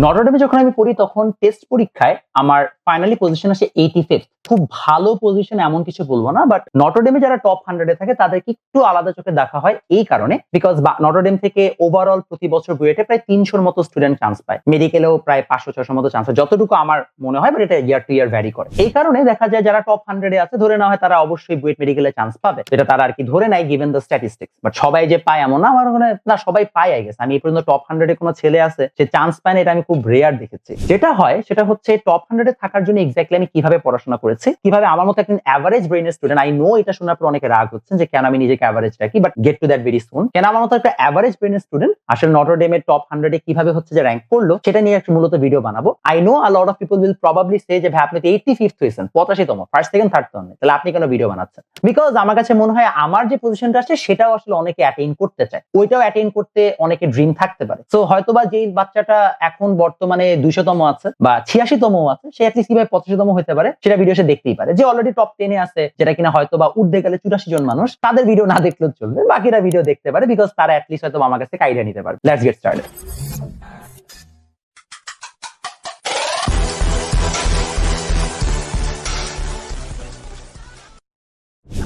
নটরডেমে যখন আমি পড়ি তখন টেস্ট পরীক্ষায় আমার ফাইনালি পজিশন আসে এইটি ফিফথ খুব ভালো পজিশন এমন কিছু বলব না বাট নটরডেমে যারা টপ হান্ড্রেডে থাকে, তাদেরকে একটু আলাদা চোখে দেখা হয় এই কারণে বিকজ নটরডেম থেকে ওভারঅল প্রতি বছর বুয়েটে প্রায় তিনশোর মতো স্টুডেন্ট চান্স পায়। মেডিকেলেও প্রায় পাঁচশো ছশোর মতো চান্স হয়, যতটুকু আমার মনে হয় বাট এটা ইয়ার টু ইয়ার ভ্যারি করে। এই কারণে দেখা যায় যারা টপ হান্ড্রেডে আছে, ধরে না হয় তারা অবশ্যই বুয়েট মেডিকেলে চান্স পাবে এটা তারা আর কি ধরে নেয় গিভেন দ্য স্ট্যাটিস্টিক্স বাট সবাই যে পায় এমন না, আমার মনে না, সবাই পায় আই গেছে আমি এই পর্যন্ত টপ হান্ড্রেডে কোনো ছেলে আছে, সে চান্স পায় না, এটা আমি খুব রেয়ার দেখেছি। যেটা হয়, সেটা হচ্ছে টপ হান্ড্রেডে থাকার জন্য এক্স্যাক্টলি আমি কীভাবে পড়াশোনা করেছি। কীভাবে আমার মতো একজন অ্যাভারেজ ব্রেনের স্টুডেন্ট আই নো এটা শোনার পর অনেকে রাগ হচ্ছেন যে, কেন আমি নিজেকে অ্যাভারেজ রাখি? But get to that very soon কেন আমার মতো একটা অ্যাভারেজ ব্রেনের স্টুডেন্ট আসলে নটরডেমের টপ হান্ড্রেডে কীভাবে হচ্ছে যে র্যাঙ্ক করল, সেটা নিয়ে একটা মূলত ভিডিও বানাবো। I know a lot of people will probably say যে, ভাই, আপনি তো এইটি ফিফথ হয়েছেন, পঁচাশিতম ফার্স্ট সেকেন্ড থার্ড তো তাহলে আপনি কেন ভিডিও বানাচ্ছেন? বিকজ আমার কাছে মনে হয় আমার যে পজিশনটা আছে সেটাও আসলে অনেকে অ্যাটেইন করতে চায়। ওইটাও অ্যাটেইন করতে অনেকে ড্রিম থাকতে পারে। সো হয়তোবা যেই বাচ্চাটা এখন বর্তমানে দুইশোতম আছে বা ছিয়াশিতম আছে, সে অ্যাটলিস্ট কীভাবে পঁচাশিতম হতে পারে, সেটা ভিডিও সে দেখতেই পারে। যে অলরেডি টপ টেনে আছে, যেটা কিনা হয়তো বা উঠতে গেলে চুরাশি জন মানুষ, তাদের ভিডিও না দেখলেও চলবে, বাকিরা ভিডিও দেখতে পারে বিকজ তারা অ্যাটলিস্ট হয়তো আমার কাছে আইডিয়া নিতে পারে let's get started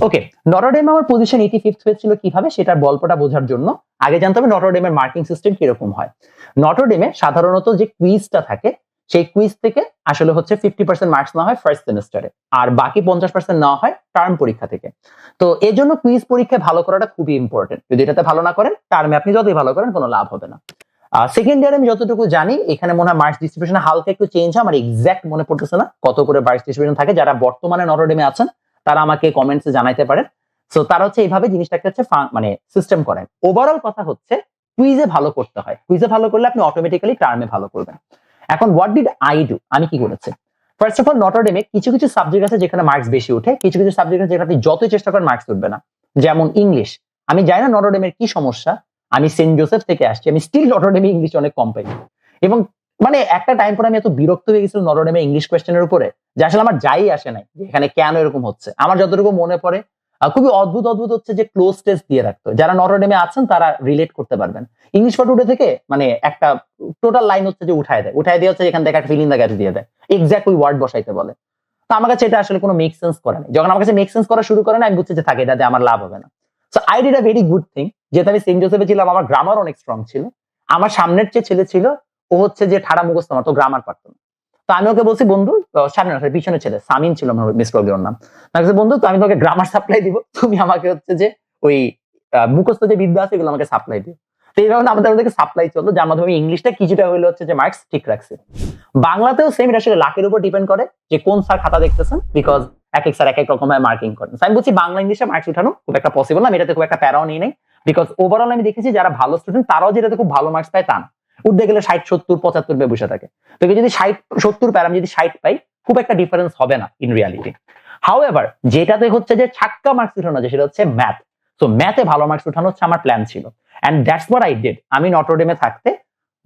okay Notre Dame আমার পজিশন এইটি ফিফথ হয়েছিল কীভাবে সেটার গল্পটা বোঝার জন্য? আগে জানতে হবে নটরডেমের মার্কিং সিস্টেম কীরকম হয়। নটরডেমে সাধারণত যে কুইজটা থাকে সেই কুইজ থেকে আসলে হচ্ছে ফিফটি পার্সেন্ট মার্কস নেওয়া হয় ফার্স্ট সেমিস্টারে আর বাকি পঞ্চাশ পার্সেন্ট নেওয়া হয় টার্ম পরীক্ষা থেকে। তো এই জন্য কুইজ পরীক্ষায় ভালো করাটা খুবই ইম্পর্টেন্ট যদি এটাতে ভালো না করেন টার্মে আপনি যতই ভালো করেন, কোনো লাভ হবে না। সেকেন্ড ইয়ারে আমি যতটুকু জানি, এখানে মনে হয় মার্কস ডিস্ট্রিবিউশন হালকা একটু চেঞ্জ হয়, আমার এক্সাক্ট মনে পড়তেছে না কত করে মার্কস ডিস্ট্রিবিউশন থাকে। যারা বর্তমানে নটরডেমে আছেন, তারা আমাকে কমেন্টসে জানাইতে পারেন। সো তারা হচ্ছে এইভাবে জিনিসটাকে হচ্ছে মানে সিস্টেম করেন। ওভারঅল কথা হচ্ছে কুইজে ভালো করতে হয়। কুইজে ভালো করলে আপনি অটোমেটিক্যালি টার্মে ভালো করবেন। এখন হোয়াট ডিড আই ডু আমি কি করেছি? ফার্স্ট অফ অল নটরডেমে কিছু কিছু সাবজেক্ট আছে যেখানে মার্কস বেশি ওঠে, কিছু কিছু সাবজেক্ট আছে যেখানে যতই চেষ্টা করেন মার্কস উঠবে না। যেমন ইংলিশ আমি জানি না নটরডেমের কি সমস্যা, আমি সেন্ট জোসেফ থেকে আসছি, আমি স্টিল নটরডেমে ইংলিশ অনেক কম পাই। এবং মানে একটা টাইম পরে আমি এত বিরক্ত হয়ে গেছিল নটরডেমে ইংলিশ কোয়েশ্চেনের উপরে, যে আসলে আমার যাই আসে নাই এখানে কেন এরকম হচ্ছে? আমার যতটুকু মনে পড়ে খুবই অদ্ভুত অদ্ভুত হচ্ছে যে ক্লোজ টেস্ট দিয়ে রাখতো যারা নটরডেমে আছেন, তারা রিলেট করতে পারবেন। ইংলিশ পাটুটে থেকে মানে একটা টোটাল লাইন হচ্ছে যে উঠায় দেয়। উঠায় দিয়ে হচ্ছে এখান থেকে একটা ফিলিং দ্য দিয়ে দেয়। এক্সাক্ট ওই ওয়ার্ড বসাইতে বলে। তো আমার কাছে এটা আসলে কোনো মেক সেন্স করে না যখন আমার কাছে মেক সেন্স করা শুরু করে না আমি বুঝছি যে থাকে এটাতে আমার লাভ হবে না। So I did a very good thing যেহেতু আমি সেন্ট জোসেফে ছিলাম, আমার গ্রামার অনেক স্ট্রং ছিল। আমার সামনের যে ছেলে ছিল, ও হচ্ছে যে ঠাড়া মুখস্থ আমার, তো গ্রামার পারতো না। তো আমি ওকে বলছি, বন্ধু সামনে না পিছনে ছেলে, সামিন ছিল আমার মিস ওর নাম। আমি বন্ধু, তো আমি তোকে গ্রামার সাপ্লাই দিব, তুমি আমাকে হচ্ছে যে ওই মুখস্থ যে বিদ্যা আছে, এগুলো আমাকে সাপ্লাই দিও। তো আমাদের ওদেরকে সাপ্লাই চলতো, যার মাধ্যমে আমি ইংলিশটা কিছুটা হইলে হচ্ছে যে মার্কস ঠিক বাংলাতেও সেম এটা আসলে লাখের উপর ডিপেন্ড করে যে কোন স্যার খাতা দেখতেছেন বিকজ এক এক স্যার এক এক রকম মার্কিং করেন। আমি বলছি, বাংলা ইংলিশে মার্কস উঠানো খুব একটা পসিবল না, আমি এটাতে খুব একটা প্যারাও নিই নাই বিকজ ওভারঅল আমি দেখেছি, যারা ভালো স্টুডেন্ট তারাও যেটাতে খুব ভালো মার্কস পায়, তা না। উঠতে গেলে ষাট, সত্তর, পঁচাত্তর পেয়ে বসে থাকে। তোকে যদি ষাট, সত্তর প্যারাম যদি ষাট পাই, খুব একটা ডিফারেন্স হবে না ইন রিয়ালিটি হাউ এভার যেটাতে হচ্ছে যে ছাক্কা মার্কস উঠানো যে সেটা হচ্ছে ম্যাথ তো ম্যাথে ভালো মার্কস উঠানো হচ্ছে আমার প্ল্যান ছিল। And that's what I did আমি নটরডেমে থাকতে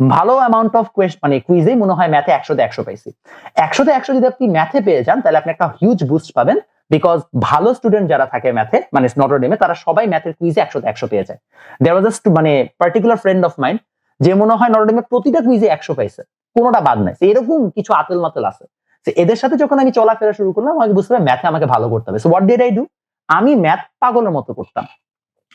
ভালো অ্যামাউন্ট অফ কোয়েশ্চন মানে কুইজেই মনে হয় ম্যাথে একশোতে একশো পাইছি। একশোতে একশো যদি আপনি ম্যাথে পেয়ে যান, তাহলে আপনি একটা হিউজ বুস্ট পাবেন। বিকজ ভালো স্টুডেন্ট যারা থাকে ম্যাথে মানে নটরডেমে তারা সবাই ম্যাথের কুইজে একশোতে একশো পেয়ে যায়। দেয়ার ওয়াজ মানে পার্টিকুলার ফ্রেন্ড অফ মাইন্ড যে মনে হয় নটরডেমে প্রতিটা কুইজে একশো পাইছে, কোনোটা বাদ নাই। এরকম কিছু আতেল মাতেল আছে। এদের সাথে যখন আমি চলাফেরা শুরু করলাম, আমাকে বুঝতে হবে ম্যাথে আমাকে ভালো করতে হবে। হোয়াট ডিড আই ডু আমি ম্যাথ পাগলের মতো করতাম।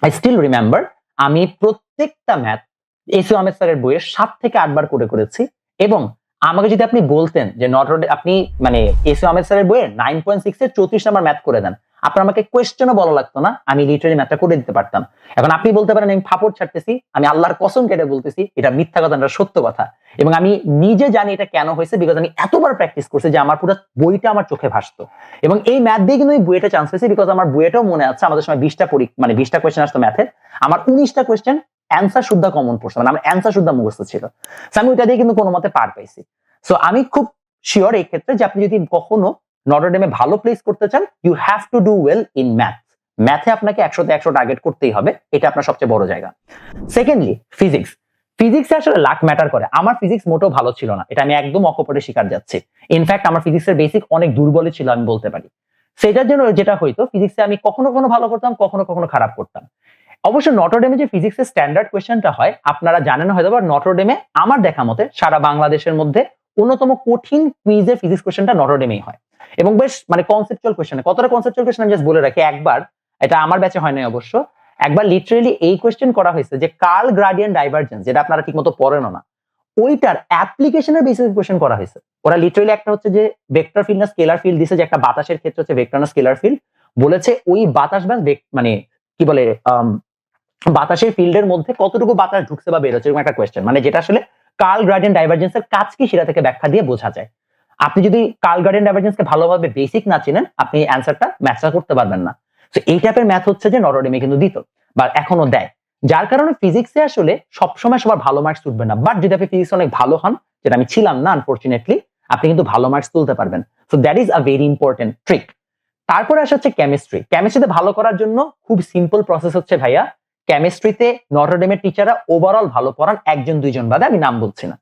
আই স্টিল রিমেম্বার আমি প্রত্যেকটা ম্যাথ এসিও আহমেদ স্যারের বইয়ের সাত থেকে আটবার করে করেছি এবং আমাকে যদি আপনি বলতেন যে নটরডে আপনি মানে এসিও আহমেদ স্যারের বইয়ের নাইন পয়েন্ট সিক্স এর চৌত্রিশ নাম্বার ম্যাথ করে দেন আপনার আমাকে কোয়েশ্চেনও বলা লাগতো না, আমি লিটারি ম্যাথটা করে দিতে পারতাম। এখন আপনি বলতে পারেন, আমি ফাপড় ছাড়তেছি, আমি আল্লাহর কসম কেটে বলতেছি, এটা মিথ্যা কথা না, সত্য কথা। এবং আমি নিজে জানি এটা কেন হয়েছে বিকজ আমি এতবার প্র্যাকটিস করছি যে আমার পুরো বইটা আমার চোখে ভাসতো। এবং এই ম্যাথ দিয়ে কিন্তু বুয়েটা চান্স পেয়েছি বিকজ আমার বুয়েটাও মনে আছে, আমাদের সময় বিশটা পরীক্ষা মানে বিশটা কোয়েশ্চেন আসতো ম্যাথের আমার উনিশটা কোয়েশ্চেন অ্যান্সার শুদ্ধ কমন পড়ছে মানে আমার অ্যান্সার শুদ্ধ মুখস্থ ছিল। আমি ওইটা দিয়ে কিন্তু কোনো মতে পার পাইছি। সো আমি খুব শিওর এই ক্ষেত্রে যে আপনি যদি কখনো নটরডেমে ভালো প্লেস করতে চান you have to do well in math ম্যাথে আপনাকে একশোতে একশো টার্গেট করতেই হবে, এটা আপনার সবচেয়ে বড় জায়গা। সেকেন্ডলি ফিজিক্স ফিজিক্সে আসলে লাক ম্যাটার করে। আমার ফিজিক্স মোটেও ভালো ছিল না, এটা আমি একদম অকপটে শিকার যাচ্ছি। ইনফ্যাক্ট আমার ফিজিক্সের বেসিক অনেক দুর্বলই ছিল, আমি বলতে পারি। সেটার জন্য যেটা হইতো ফিজিক্সে আমি কখনো কখনো ভালো করতাম, কখনো কখনো খারাপ করতাম। অবশ্য নটরডেমে যে ফিজিক্সের স্ট্যান্ডার্ড কোয়েশ্চেনটা হয়, আপনারা জানেন হয়তো বা নটরডেমে আমার দেখা মতে সারা বাংলাদেশের মধ্যে অন্যতম কঠিন কুইজের ফিজিক্স কোয়েশ্চেনটা নটরডেমেই হয়। এবং বেশ মানে কনসেপচুয়াল কোয়েশ্চেন কতটা কনসেপচুয়াল কোয়েশ্চেন আমি জাস্ট বলে রাখি, একবার, এটা আমার ব্যাচে হয় নাই অবশ্য, একবার লিটারেলি এই কোয়েশ্চেন করা হয়েছে যে কার্ল গ্রাডিয়ান ডাইভারজেন্স যেটা আপনারা ঠিকমতো পড়েন না, ওইটার অ্যাপ্লিকেশনের বেসিস কোয়েশ্চেন করা হয়েছে। ওরা লিটারেলি একটা হচ্ছে যে ভেক্টর ফিল্ড না স্কেলার ফিল্ড দিছে যে একটা বাতাসের ক্ষেত্রে হচ্ছে ভেক্টর না স্কেলার ফিল্ড বলেছে ওই বাতাস বা মানে কি বলে বাতাসের ফিল্ডের মধ্যে কতটুকু বাতাস ঢুকছে বা বেরোচ্ছে, এরকম একটা কোয়েশ্চেন মানে যেটা আসলে কার্ল গ্রাডিয়ান ডাইভারজেন্সের কাজ কি সেটা থেকে ব্যাখ্যা দিয়ে বোঝা যায়। আপনি যদি কার্ল গ্রাডিয়ান ডাইভারজেন্সকে ভালোভাবে বেসিক না চিনেন, আপনি অ্যান্সারটা ম্যাচা করতে পারবেন না। তো এই টাইপের ম্যাথ হচ্ছে যে নরডেমে কিন্তু দিত, বা এখনও দেয়। যার কারণে ফিজিক্সে আসলে সবসময় সবার ভালো মার্কস উঠবে না। বাট যদি আপনি ফিজিক্স অনেক ভালো হন, যেটা আমি ছিলাম না আনফর্চুনেটলি আপনি কিন্তু ভালো মার্কস তুলতে পারবেন। So that is a very important trick তারপরে আসা হচ্ছে কেমিস্ট্রি কেমিস্ট্রিতে ভালো করার জন্য খুব সিম্পল প্রসেস হচ্ছে ভাইয়া কেমিস্ট্রিতে নটরডেমের টিচাররা ওভারঅল ভালো পড়ান, একজন, দুইজন বাদে আমি নাম বলছি না।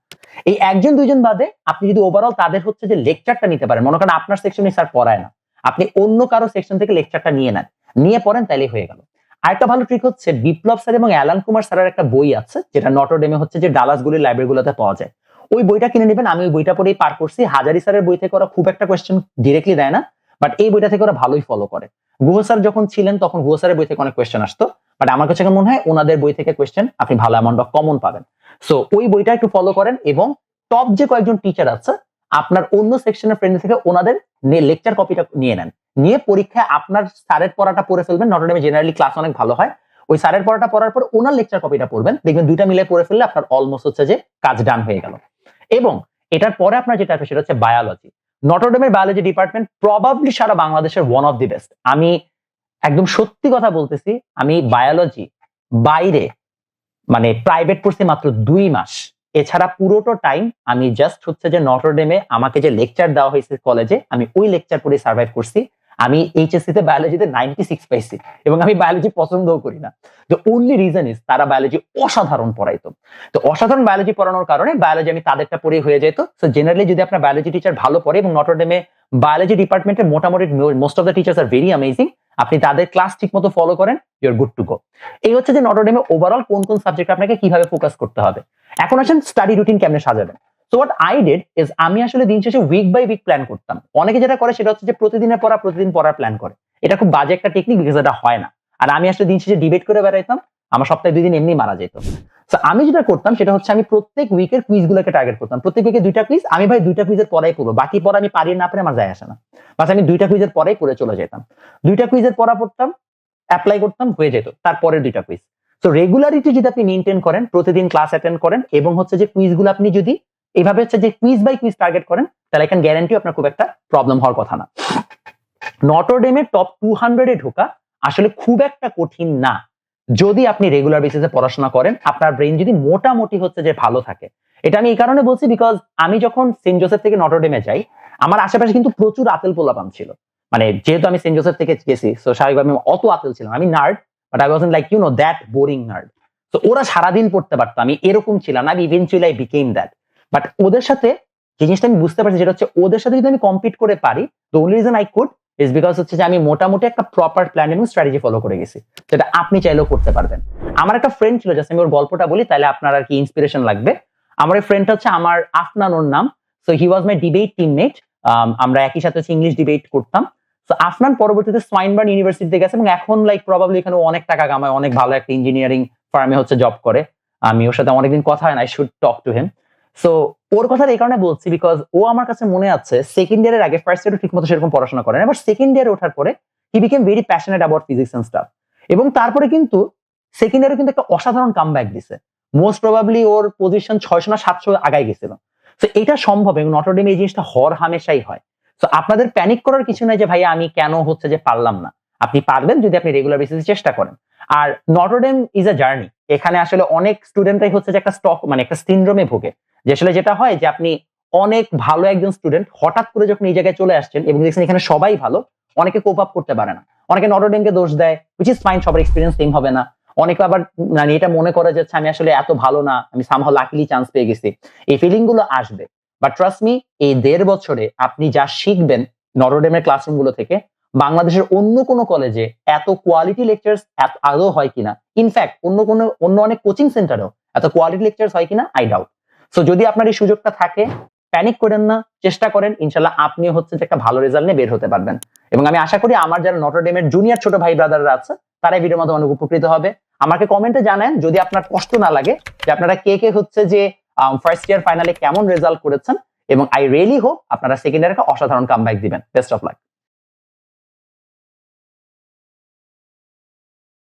এই একজন, দুইজন বাদে আপনি যদি ওভারঅল তাদের হচ্ছে যে লেকচারটা নিতে পারেন, মনে করেন আপনার সেকশনে স্যার পড়ায় না, আপনি অন্য কারও সেকশন থেকে লেকচারটা নিয়ে নেন, নিয়ে পড়েন তাইলে হয়ে গেল। আরেকটা ভালো ট্রিক হচ্ছে, বিপ্লব স্যার এবং অ্যালান কুমার স্যারের একটা বই আছে, যেটা নটরডেমে হচ্ছে যে ডালাসগুলির লাইব্রেরিগুলোতে পাওয়া যায়। ওই বইটা কিনে নেবেন, আমি ওই বইটা পড়েই পার করছি। হাজারি স্যারের বই থেকে ওরা খুব একটা কোয়েশ্চেন ডিরেক্টলি দেয় না বাট এই বইটা থেকে ওরা ভালোই ফলো করে। গুহ স্যার যখন ছিলেন, তখন গুহ স্যারের বই থেকে অনেক কোয়েশ্চেন আসতো। বাট আমার কাছে মনে হয়? ওনাদের বই থেকে কোয়েশ্চেন আপনি ভালো অ্যামাউন্ট অফ কমন পাবেন। সো ওই বইটা একটু ফলো করেন এবং টপ যে কয়েকজন টিচার আছে, আপনার অন্য সেকশনের ফ্রেন্ড থেকে ওনাদের লেকচার কপিটা নিয়ে নেন। নিয়ে পরীক্ষায় আপনার স্যারের পড়াটা পড়ে ফেলবেন। নটরডেমে জেনারেলি ক্লাস অনেক ভালো হয়। ওই স্যারের পড়াটা পড়ার পর ওনার লেকচার কপিটা পড়বেন। দেখবেন দুইটা মিলে পড়ে ফেললে আপনার অলমোস্ট হচ্ছে যে কাজ ডান হয়ে গেল। এবং এটার পরে আপনার যেটা আছে সেটা হচ্ছে বায়োলজি নটরডেমের বায়োলজি ডিপার্টমেন্ট প্রবাবলি সারা বাংলাদেশের ওয়ান অফ দি বেস্ট আমি একদম সত্যি কথা বলতেছি, আমি বায়োলজি বাইরে মানে প্রাইভেট পড়ছি মাত্র দুই মাস। এছাড়া পুরোটো টাইম আমি জাস্ট হচ্ছে যে নটরডেমে আমাকে যে লেকচার দেওয়া হয়েছে কলেজে আমি ওই লেকচার পড়ে সার্ভাইভ করছি। আমি এইচএসসি তে বায়োলজিতে নাইনটি সিক্স পাইছি এবং আমি বায়োলজি পছন্দও করি না। দ্য অনলি রিজন ইজ তারা বায়োলজি অসাধারণ পড়াইতো। তো অসাধারণ বায়োলজি পড়ানোর কারণে বায়োলজি আমি তাদেরটা পড়ে হয়ে যেত সো জেনারেলি যদি আপনার বায়োলজি টিচার ভালো পড়ে এবং নটরডেমে বায়োলজি ডিপার্টমেন্টে মোটামুটি most of the teachers are very amazing আপনি তাদের ক্লাস ঠিক মতো ফলো করেন ইউর গুড টু গো এই হচ্ছে যে নটরডেমে ওভারঅল কোন কোন সাবজেক্ট আপনাকে কীভাবে ফোকাস করতে হবে। এখন আসেন স্টাডি রুটিন কেমনে সাজাবেন। So what I did is আমি আসলে দিন শেষে উইক বাই উইক প্ল্যান করতাম। অনেকে যেটা করে সেটা হচ্ছে যে প্রতিদিনের পড়া, প্রতিদিন পড়ার প্ল্যান করে। এটা খুব বাজে একটা টেকনিক বিকজ এটা হয় না। আর আমি আসলে দিন শেষে ডিবেট করে বেড়াইতাম, আমার সপ্তাহে দুই দিন এমনি মারা যেত। তো আমি যেটা করতাম সেটা হচ্ছে আমি প্রত্যেক উইকের কুইজ গুলোকে টার্গেট করতাম। প্রত্যেক উইকে দুইটা কুইজ আমি ভাই দুইটা কুইজের পড়াই পড়ব। বাকি পড়া আমি পারি না পারি আমার যায় আসে না। বাস আমি দুইটা কুইজের পরেই করে চলে যেতাম। দুইটা কুইজের পড়া পড়তাম অ্যাপ্লাই করতাম, হয়ে যেত। তারপরের দুইটা কুইজ তো রেগুলারিটি যদি আপনি মেনটেন করেন, প্রতিদিন ক্লাস অ্যাটেন্ড করেন, এবং হচ্ছে যে কুইজগুলো আপনি যদি এইভাবে হচ্ছে যে কুইজ বাই কুইজ টার্গেট করেন, তাহলে এখানে গ্যারান্টি আপনার খুব একটা প্রবলেম হওয়ার কথা না। নটরডেমের টপ টু হান্ড্রেডে ঢোকা আসলে খুব একটা কঠিন না। যদি আপনি রেগুলার বেসিসে পড়াশোনা করেন, আপনার ব্রেন যদি মোটামুটি হচ্ছে যে ভালো থাকে। এটা আমি এই কারণে বলছি বিকজ আমি যখন সেন্ট জোসেফ থেকে নটরডেমে যাই, আমার আশেপাশে কিন্তু প্রচুর আতেল পোলাপান ছিল। মানে যেহেতু আমি সেন্ট জোসেফ থেকে গেছি তো স্বাভাবিকভাবে আমি অত আতেল ছিলাম। আমি nerd but I was like you know that boring nerd তো ওরা সারাদিন পড়তে পারতো, আমি এরকম ছিলাম আমি eventually I became that but ওদের সাথে যে জিনিসটা আমি বুঝতে পারছি যেটা হচ্ছে ওদের সাথে যদি আমি কম্পিট করে পারি the only reason I could is because হচ্ছে যে আমি মোটামুটি একটা প্রপার প্ল্যান এবং স্ট্র্যাটেজি ফলো করে গেছি, যেটা আপনি চাইলেও করতে পারবেন। আমার একটা ফ্রেন্ড ছিল জাস্ট আমি ওর গল্পটা বলি, তাহলে আপনার আর কি ইন্সপিরেশন লাগবে। আমার এই ফ্রেন্ডটা হচ্ছে আমার আফনান, ওর নাম। So he was my debate teammate আমরা একই সাথে হচ্ছে ইংলিশ ডিবেট করতাম। তো আফনান পরবর্তীতে সোয়াইনবার্ন ইউনিভার্সিটিতে গেছে এবং এখন লাইক প্রবাবলি এখানে অনেক টাকা কামায়, অনেক ভালো একটা ইঞ্জিনিয়ারিং ফার্মে হচ্ছে জব করে। আমি ওর সাথে অনেকদিন কথা হয় না I should talk to him so ওর কথা এই কারণে বলছি বিকজ ও আমার কাছে মনে আছে সেকেন্ড ইয়ারের আগে ফার্স্ট ইয়ারে ঠিক মতো সেরকম পড়াশোনা করেন এবার সেকেন্ড ইয়ারে ওঠার পরে he became very passionate about physics and stuff এবং তারপরে কিন্তু সেকেন্ড ইয়ারে কিন্তু একটা অসাধারণ কাম ব্যাক দিছে। মোস্ট প্রবাবলি ওর পজিশন ছয়শো না সাতশো আগায় গেছিল। তো এটা সম্ভব এবং নটরডেম এই জিনিসটা হর হামেশাই হয়। তো আপনাদের প্যানিক করার কিছু নাই যে ভাই আমি কেন হচ্ছে যে পারলাম না। আপনি পারবেন যদি আপনি রেগুলার বেসিসে চেষ্টা করেন। আর Notre Dame is a journey এখানে আসলে অনেক স্টুডেন্টরাই হচ্ছে যে একটা স্টক মানে একটা সিন্ড্রোমে ভোগে। যে আসলে যেটা হয় যে আপনি অনেক ভালো একজন স্টুডেন্ট হঠাৎ করে যখন এই জায়গায় চলে আসছেন এবং দেখছেন এখানে সবাই ভালো, অনেকে কোপ আপ করতে পারে না। অনেকে নটরডেমকে দোষ দেয় উইচ ইজ ফাইন সবার এক্সপিরিয়েন্স সেম হবে না। অনেকে আবার মানে এটা মনে করে যাচ্ছে আমি আসলে এত ভালো না, আমি সামহাও লাকিলি চান্স পেয়ে গেছি। এই ফিলিংগুলো আসবে। বাট ট্রাস্ট মি এই দেড় বছরে আপনি যা শিখবেন নরোডেমের ক্লাসরুমগুলো থেকে বাংলাদেশের অন্য কোনো কলেজে এত কোয়ালিটি লেকচার্স আদৌ হয় কিনা? ইনফ্যাক্ট অন্য কোনো, অন্য অনেক কোচিং সেন্টারেও এত কোয়ালিটি লেকচার্স হয় কিনা? আই ডাউট সো যদি আপনার এই সুযোগটা থাকে প্যানিক করেন না, চেষ্টা করেন ইনশাল্লাহ আপনি হচ্ছে যে একটা ভালো রেজাল্ট নিয়ে বের হতে পারবেন। এবং আমি আশা করি আমার যারা নটরডেমের জুনিয়র ছোট ভাই ব্রাদাররা আছে তারা এই ভিডিওর মাধ্যমে অনেক উপকৃত হবে। আমাকে কমেন্টে জানান, যদি আপনার কষ্ট না লাগে, যে আপনারা কে কে হচ্ছে যে ফার্স্ট ইয়ার ফাইনালে কেমন রেজাল্ট করেছেন, এবং আই রিয়েলি হোপ আপনারা সেকেন্ড ইয়ারকে অসাধারণ কামব্যাক দিবেন। Best of luck